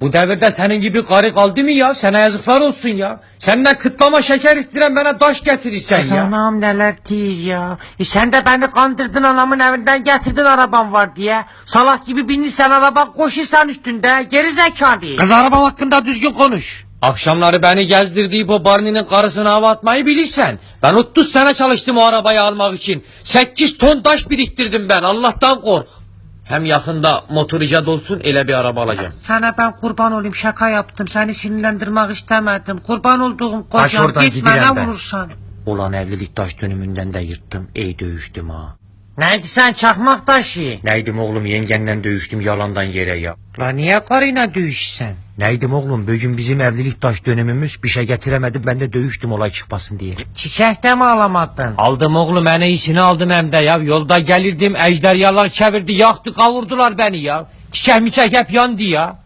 Bu devirde senin gibi karı kaldı mı ya? Sana yazıklar olsun ya. Senden kıtlama şeker isteyen bana taş getirirsen ya. anam neler değil ya. E sen de beni kandırdın anamın evinden getirdin arabam var diye. Salak gibi binirsen araba koşursan üstünde. Geri zekalı. Kız arabam hakkında düzgün konuş. Akşamları beni gezdirdiği bu Barney'nin karısına hava atmayı bilirsen. Ben 30 sene çalıştım o arabayı almak için. 8 ton taş biriktirdim ben Allah'tan kork. Hem yakında motor icat olsun ele bir araba alacağım. Sana ben kurban olayım şaka yaptım. Seni sinirlendirmek istemedim. Kurban olduğum kocam gitme ne vurursan. Ulan evlilik taş dönümünden de yırttım. İyi dövüştüm ha. Neydi sen çakmak taşı? Neydim oğlum yengenle dövüştüm yalandan yere ya. La niye karıyla dövüşsen? Neydim oğlum bugün bizim evlilik taş dönemimiz bir şey getiremedim ben de dövüştüm olay çıkmasın diye. Çiçekte mi alamadın? Aldım oğlum en iyisini aldım hem de ya. Yolda gelirdim ejderyalar çevirdi yaktı kavurdular beni ya. Çiçek miçek hep yandı ya.